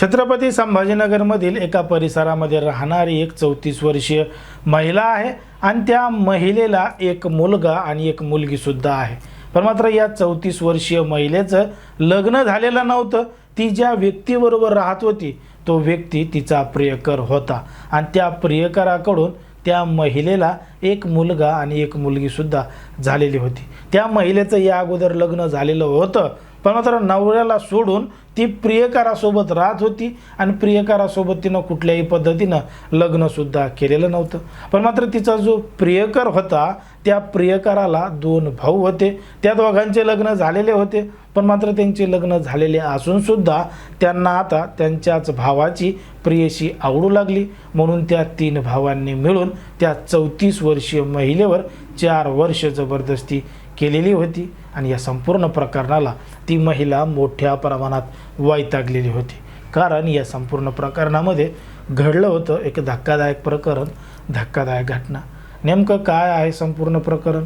छत्रपती संभाजीनगरमधील एका परिसरामध्ये राहणारी एक चौतीस वर्षीय महिला आहे आणि त्या महिलेला एक मुलगा आणि एक मुलगीसुद्धा आहे. पण मात्र या चौतीस वर्षीय महिलेचं लग्न झालेलं नव्हतं. ती ज्या व्यक्तीबरोबर राहत होती तो व्यक्ती तिचा प्रियकर होता. आणि त्या प्रियकराकडून त्या महिलेला एक मुलगा आणि एक मुलगीसुद्धा झालेली होती. त्या महिलेचं या अगोदर लग्न झालेलं होतं. पण मात्र नवऱ्याला सोडून ती प्रियकारासोबत राहत होती आणि प्रियकारासोबत तिनं कुठल्याही पद्धतीनं लग्नसुद्धा केलेलं नव्हतं. पण मात्र तिचा जो प्रियकर होता त्या प्रियकराला दोन भाऊ होते. त्या दोघांचे लग्न झालेले होते. पण मात्र त्यांचे लग्न झालेले असूनसुद्धा त्यांना आता त्यांच्याच भावाची प्रियशी आवडू लागली. म्हणून त्या तीन भावांनी मिळून त्या चौतीस वर्षीय महिलेवर चार वर्ष जबरदस्ती केलेली होती. आणि या संपूर्ण प्रकरणाला ती महिला मोठ्या प्रमाणात वैतागलेली होती. कारण या संपूर्ण प्रकरणामध्ये घडलं होतं एक धक्कादायक प्रकरण धक्कादायक घटना. नेमकं काय आहे संपूर्ण प्रकरण?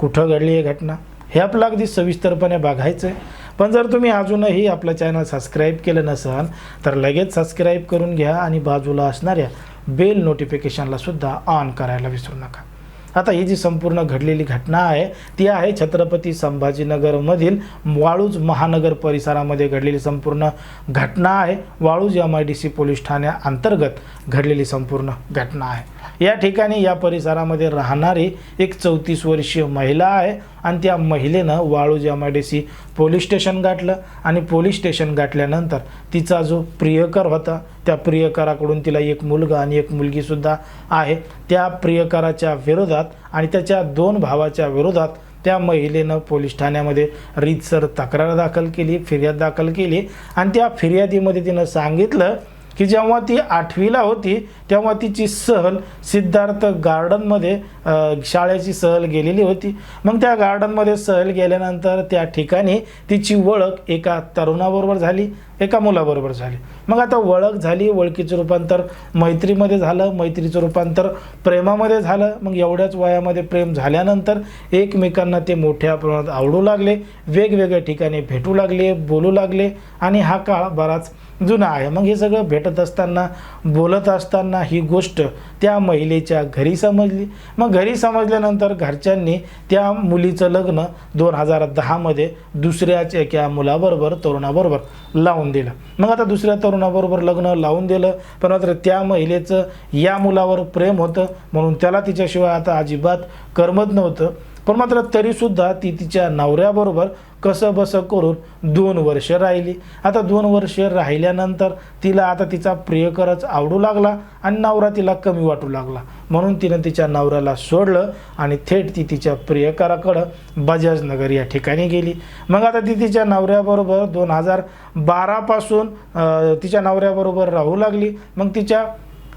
कुठं घडली आहे घटना? हे आपलं अगदी सविस्तरपणे बघायचं आहे पण जर तुम्ही अजूनही आपलं चॅनल सबस्क्राईब केलं नसाल तर लगेच सबस्क्राईब करून घ्या आणि बाजूला असणाऱ्या बेल नोटिफिकेशनला सुद्धा ऑन करायला विसरू नका. आता ही जी संपूर्ण घडलेली घटना आहे ती आहे छत्रपती संभाजीनगरमधील वाळूज महानगर परिसरामध्ये घडलेली संपूर्ण घटना आहे. Waluj M I D C police ठाण्याअंतर्गत घडलेली संपूर्ण घटना आहे. या ठिकाणी या परिसरामध्ये राहणारी एक चौतीस वर्षीय महिला आहे. आणि त्या महिलेनं Waluj M I D C police station गाठलं आणि पोलीस स्टेशन गाठल्यानंतर तिचा जो प्रियकर होता त्या प्रियकराकडून तिला एक मुलगा आणि एक मुलगीसुद्धा आहे. त्या प्रियकराच्या विरोधात आणि त्याच्या दोन भावाच्या विरोधात त्या महिलेनं पोलीस ठाण्यामध्ये रीतसर तक्रार दाखल केली फिर्याद दाखल केली. आणि त्या फिर्यादीमध्ये तिनं सांगितलं की जेव्हा ती आठवीला होती तेव्हा तिची सहल सिद्धार्थ गार्डनमध्ये शाळेची सहल गेलेली होती. मग त्या गार्डनमध्ये सहल गेल्यानंतर त्या ठिकाणी तिची ओळख एका तरुणाबरोबर झाली एका मुलाबरोबर झाली. मग आता ओळख झाली ओळखीचं रूपांतर मैत्रीमध्ये झालं मैत्रीचं रूपांतर प्रेमामध्ये झालं. मग एवढ्याच वयामध्ये प्रेम झाल्यानंतर एकमेकांना ते मोठ्या प्रमाणात आवडू लागले वेगवेगळ्या ठिकाणी भेटू लागले बोलू लागले आणि हा काळ बराच जुना आहे. मग हे सगळं भेटत असताना बोलत असताना ही गोष्ट त्या महिलेच्या घरी समजली. मग घरी समजल्यानंतर घरच्यांनी त्या मुलीचं लग्न दोन हजार दहामध्ये दुसऱ्याच एका मुलाबरोबर तरुणाबरोबर लावून दिलं. मग आता दुसऱ्या तरुणाबरोबर लग्न लावून दिलं. पण मात्र त्या महिलेचं या मुलावर प्रेम होतं. म्हणून त्याला तिच्याशिवाय आता अजिबात करमत नव्हतं. पण मात्र तरीसुद्धा ती तिच्या नवऱ्याबरोबर कसं बसं करून दोन वर्ष राहिली. आता दोन वर्ष राहिल्यानंतर तिला आता तिचा प्रियकरच आवडू लागला आणि नवरा तिला कमी वाटू लागला. म्हणून तिनं तिच्या नवऱ्याला सोडलं आणि थेट ती तिच्या प्रियकराकडं बजाजनगर या ठिकाणी गेली. मग आता ती तिच्या नवऱ्याबरोबर दोन हजार बारापासून तिच्या नवऱ्याबरोबर राहू लागली. मग तिच्या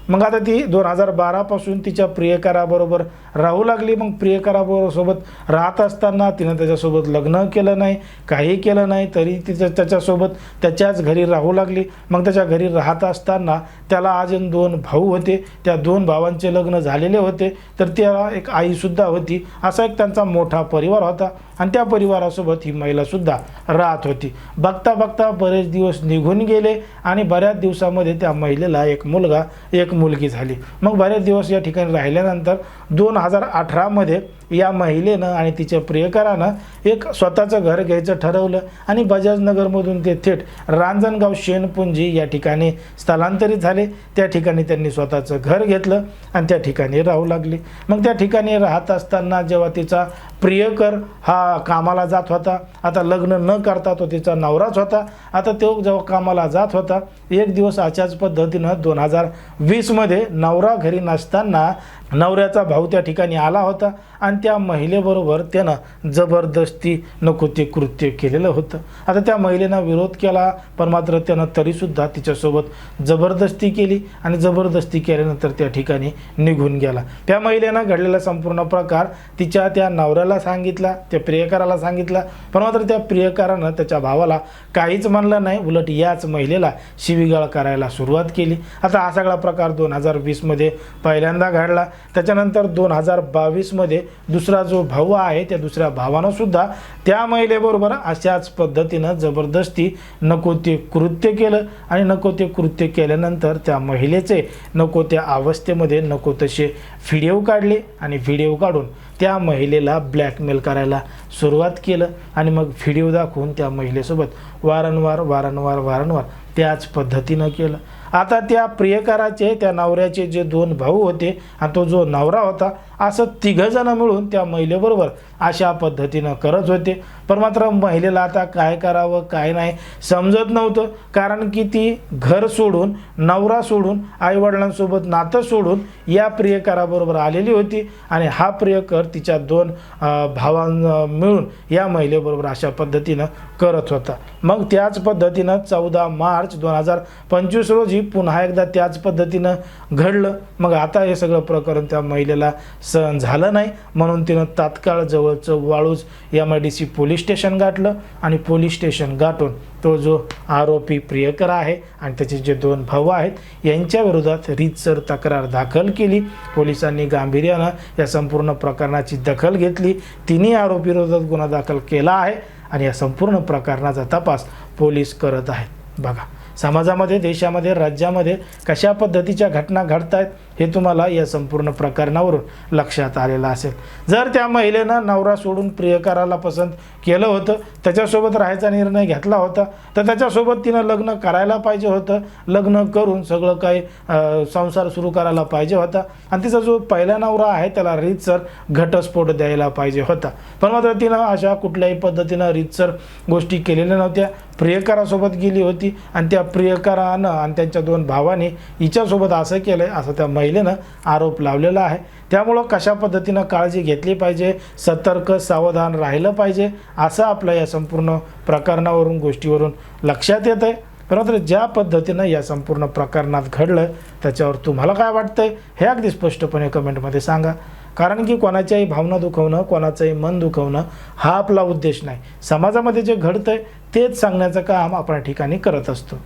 मग आता ती दोन हजार बारापासून तिच्या प्रियकराबरोबर राहू लागली. मग प्रियकराबरोबर सोबत राहत असताना तिनं त्याच्यासोबत लग्न केलं नाही काही केलं नाही तरी तिचं त्याच्यासोबत त्याच्याच घरी राहू लागली. मग त्याच्या घरी राहत असताना त्याला अजून दोन भाऊ होते. त्या दोन भावांचे लग्न झालेले होते. तर त्याला एक आईसुद्धा होती. असा एक त्यांचा मोठा परिवार होता. आणि त्या परिवारासोबत ही महिलासुद्धा राहत होती. बघता बघता बरेच दिवस निघून गेले आणि बऱ्याच दिवसामध्ये त्या महिलेला एक मुलगा एक मुलगी झाली. मग बरेच दिवस या ठिकाणी राहिल्यानंतर दोन हजार अठरामध्ये या महिलेनं आणि तिच्या प्रियकरानं एक स्वतःचं घर घ्यायचं ठरवलं आणि बजाजनगरमधून ते थेट रांजणगाव शेणपुंजी या ठिकाणी स्थलांतरित झाले. त्या ठिकाणी त्यांनी स्वतःचं घर घेतलं आणि त्या ठिकाणी राहू लागली. मग त्या ठिकाणी राहत असताना जेव्हा तिचा प्रियकर हा कामाला जात होता आता लग्न न करता तो तिचा नवराच होता आता तो जेव्हा कामाला जात होता एक दिवस अशाच पद्धतीनं दोन हजार वीसमध्ये नवरा घरी नसताना नवऱ्याचा भाऊ त्या ठिकाणी आला होता आणि त्या महिलेबरोबर त्यानं जबरदस्ती नको ते कृत्य केलेलं होतं. आता त्या महिलेनं विरोध केला पण मात्र त्यानं तरीसुद्धा तिच्यासोबत जबरदस्ती केली आणि जबरदस्ती केल्यानंतर त्या ठिकाणी निघून गेला. त्या महिलेनं घडलेला संपूर्ण प्रकार तिच्या त्या नवऱ्याला सांगितला त्या प्रियकराला सांगितला पण मात्र त्या प्रियकरानं त्याच्या भावाला काहीच म्हणलं नाही. उलट याच महिलेला शिवीगाळ करायला सुरुवात केली. आता हा सगळा प्रकार दोन हजार वीसमध्ये पहिल्यांदा घडला. त्याच्यानंतर दोन हजार बावीसमध्ये दुसरा जो भाऊ आहे त्या दुसऱ्या भावानं सुद्धा त्या महिलेबरोबर अशाच पद्धतीनं जबरदस्ती नको ते कृत्य केलं आणि नको ते कृत्य केल्यानंतर त्या महिलेचे नको त्या अवस्थेमध्ये नको तसे व्हिडिओ काढले आणि व्हिडिओ काढून त्या महिलेला ब्लॅकमेल करायला सुरुवात केलं आणि मग व्हिडिओ दाखवून त्या महिलेसोबत वारंवार वारंवार वारंवार त्याच पद्धतीनं केलं. आता त्या प्रियकराचे त्या नवऱ्याचे जे दोन भाऊ होते आणि तो जो नवरा होता असं तिघंजणं मिळून त्या महिलेबरोबर अशा पद्धतीनं करत होते. पण मात्र महिलेला आता काय करावं काय नाही समजत नव्हतं. कारण की ती घर सोडून नवरा सोडून आईवडिलांसोबत नातं सोडून या प्रियकराबरोबर आलेली होती. आणि हा प्रियकर तिच्या दोन भावां मिळून या महिलेबरोबर अशा पद्धतीनं करत होता. मग त्याच पद्धतीनं चौदा मार्च दोन हजार पंचवीस रोजी पुन्हा एकदा त्याच पद्धतीनं घडलं. मग आता हे सगळं प्रकरण त्या महिलेला सहन झालं नाही. म्हणून तिनं तात्काळ जवळचं Waluj M I D C police station गाठलं आणि पोलीस स्टेशन गाठून तो जो आरोपी प्रियकर आहे आणि त्याचे जे दोन भाऊ आहेत यांच्या विरोधात रीतसर तक्रार दाखल केली. पोलिसांनी गांभीर्यानं या संपूर्ण प्रकरणाची दखल घेतली. तिन्ही आरोपी विरोधात गुन्हा दाखल केला आहे आणि या संपूर्ण प्रकरणाचा तपास पोलीस करत आहेत. बघा समाजामध्ये देशामध्ये राज्यामध्ये कशा पद्धतीच्या घटना घडत आहेत हे तुम्हाला या संपूर्ण प्रकरणावरून लक्षात आलेलं असेल. जर त्या महिलेनं नवरा सोडून प्रियकराला पसंत केलं होतं त्याच्यासोबत राहायचा निर्णय घेतला होता तर त्याच्यासोबत तिनं लग्न करायला पाहिजे होतं. लग्न करून सगळं काही संसार सुरू करायला पाहिजे होता. आणि तिचा जो पहिला नवरा आहे त्याला रीतसर घटस्फोट द्यायला पाहिजे होता. पण मात्र तिनं अशा कुठल्याही पद्धतीनं रीतसर गोष्टी केलेल्या नव्हत्या. प्रियकरासोबत गेली होती आणि त्या प्रियकरानं आणि त्यांच्या दोन भावाने हिच्यासोबत असं केलं आहे असं त्या महिलेनं आरोप लावलेला आहे. त्यामुळं कशा पद्धतीनं काळजी घेतली पाहिजे सतर्क सावधान राहिलं पाहिजे असं आपलं या संपूर्ण प्रकरणावरून गोष्टीवरून लक्षात येत आहे परंतु ज्या पद्धतीनं या संपूर्ण प्रकरणात घडलं त्याच्यावर तुम्हाला काय वाटतंय हे अगदी स्पष्टपणे कमेंटमध्ये सांगा. कारण की कोणाच्याही भावना दुखवणं कोणाचंही मन दुखवणं हा आपला उद्देश नाही. समाजामध्ये जे घडतंय तेच सांगण्याचं काम आपण या ठिकाणी करत असतो.